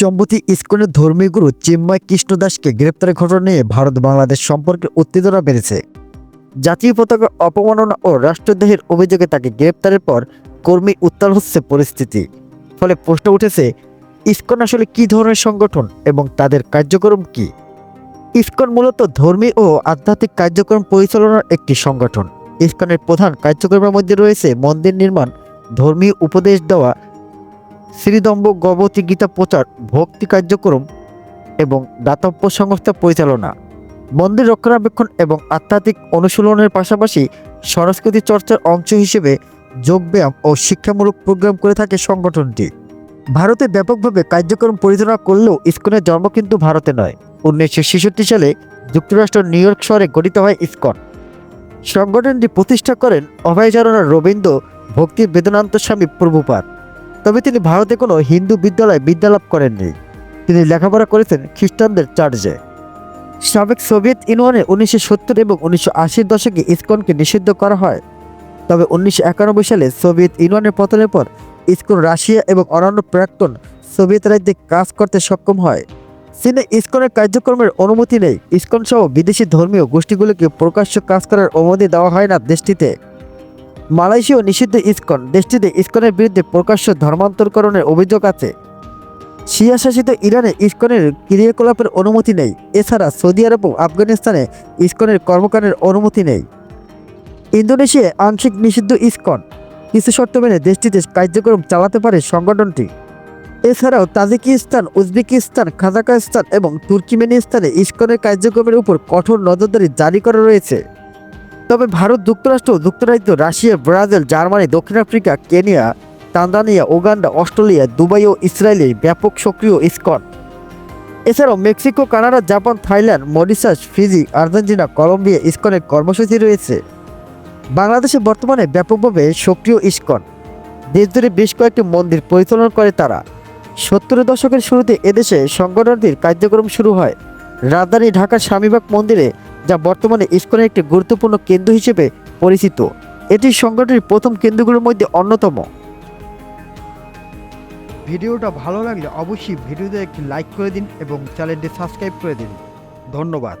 সম্প্রতি ইস্কনের ধর্মীয় গুরু চিন্ময় কৃষ্ণ দাসকে গ্রেপ্তারের ঘটনা নিয়ে ভারত বাংলাদেশ সম্পর্কে উত্তেজনা বেড়েছে। জাতীয় পতাকা অপমাননা ও রাষ্ট্রদ্রোহের অভিযোগে তাকে গ্রেপ্তারের পর কর্মী উত্তাল হচ্ছে পরিস্থিতি। ফলে প্রশ্ন উঠেছে, ইস্কন আসলে কী ধরনের সংগঠন এবং তাদের কার্যক্রম কি? ইস্কন মূলত ধর্মী ও আধ্যাত্মিক কার্যক্রম পরিচালনার একটি সংগঠন। ইস্কনের প্রধান কার্যক্রমের মধ্যে রয়েছে মন্দির নির্মাণ, ধর্মীয় উপদেশ দেওয়া শ্রীদম্ব গবতী গীতা প্রচার, ভক্তি কার্যক্রম এবং দাতব্য সংস্থা পরিচালনা, মন্দির রক্ষণাবেক্ষণ এবং আধ্যাত্মিক অনুশীলনের পাশাপাশি সংস্কৃতি চর্চার অংশ হিসেবে যোগব্যায়াম ও শিক্ষামূলক প্রোগ্রাম করে থাকে সংগঠনটি। ভারতে ব্যাপকভাবে কার্যক্রম পরিচালনা করলেও ইসকনের জন্ম কিন্তু ভারতে নয়। উনিশশো ছেষট্টি সালে যুক্তরাষ্ট্র নিউ ইয়র্ক শহরে গঠিত হয় ইসকন। সংগঠনটি প্রতিষ্ঠা করেন অভয়চরণা রবীন্দ্র ভক্তি বেদনান্ত স্বামী প্রভুপাত তবে তিনি ভারতে কোনো হিন্দু বিদ্যালয়ে বিদ্যালাভ করেননি। তিনি লেখাপড়া করেছেন খ্রিস্টানদের চার্চে। সাবেক সোভিয়েত ইউনিয়নে উনিশশো সত্তর এবং উনিশশো আশির দশকে ইসকনকে নিষিদ্ধ করা হয়। তবে উনিশশো একানব্বই সালে সোভিয়েত ইউনিয়নের পতনের পর ইসকন রাশিয়া এবং অন্যান্য প্রাক্তন সোভিয়েত রাজ্যে কাজ করতে সক্ষম হয়। চীনে ইসকনের কার্যক্রমের অনুমতি নেই। ইসকন সহ বিদেশি ধর্মীয় গোষ্ঠীগুলিকে প্রকাশ্য কাজ করার অনুমতি দেওয়া হয় না দেশটিতে। মালয়েশীয় নিষিদ্ধ ইসকন দেশটিতে ইসকনের বিরুদ্ধে প্রকাশ্য ধর্মান্তরকরণের অভিযোগ আছে। শিয়া শাসিত ইরানে ইসকনের ক্রিয়াকলাপের অনুমতি নেই। এছাড়া সৌদি আরব ও আফগানিস্তানে ইসকনের কর্মকাণ্ডের অনুমতি নেই। ইন্দোনেশিয়ায় আংশিক নিষিদ্ধ ইসকন। কিছু শর্ত মেনে দেশটিতে কার্যক্রম চালাতে পারে সংগঠনটি। এছাড়াও তাজিকিস্তান, উজবেকিস্তান কাজাকিস্তান এবং তুর্কিমেনিস্তানে ইস্কনের কার্যক্রমের উপর কঠোর নজরদারি জারি করা রয়েছে। তবে ভারত যুক্তরাষ্ট্র যুক্তরাজ্য, রাশিয়া, ব্রাজিল, জার্মানি, দক্ষিণ Africa, Kenya, Tanzania Uganda Australia, Dubai ও ইসরায়েলে ব্যাপক সক্রিয় ইসকন এছাড়াও Mexico, Canada, Japan, Thailand, Mauritius, Fiji, Argentina, Colombia ইসকনের কর্মসূচি রয়েছে। বাংলাদেশে বর্তমানে ব্যাপকভাবে সক্রিয় ইসকন দেশজুড়ে বেশ কয়েকটি মন্দির পরিচালনা করে তারা। সত্তরের দশকের শুরুতে এদেশে সংগঠনটির কার্যক্রম শুরু হয়। রাজধানী ঢাকার স্বামীবাগ মন্দিরে যা বর্তমানে ইস্কনের একটি গুরুত্বপূর্ণ কেন্দ্র হিসেবে পরিচিত। এটি সংগঠনের প্রথম কেন্দ্রগুলোর মধ্যে অন্যতম। ভিডিওটা ভালো লাগলে অবশ্যই ভিডিওতে একটি লাইক করে দিন এবং চ্যানেলটি সাবস্ক্রাইব করে দিন। ধন্যবাদ।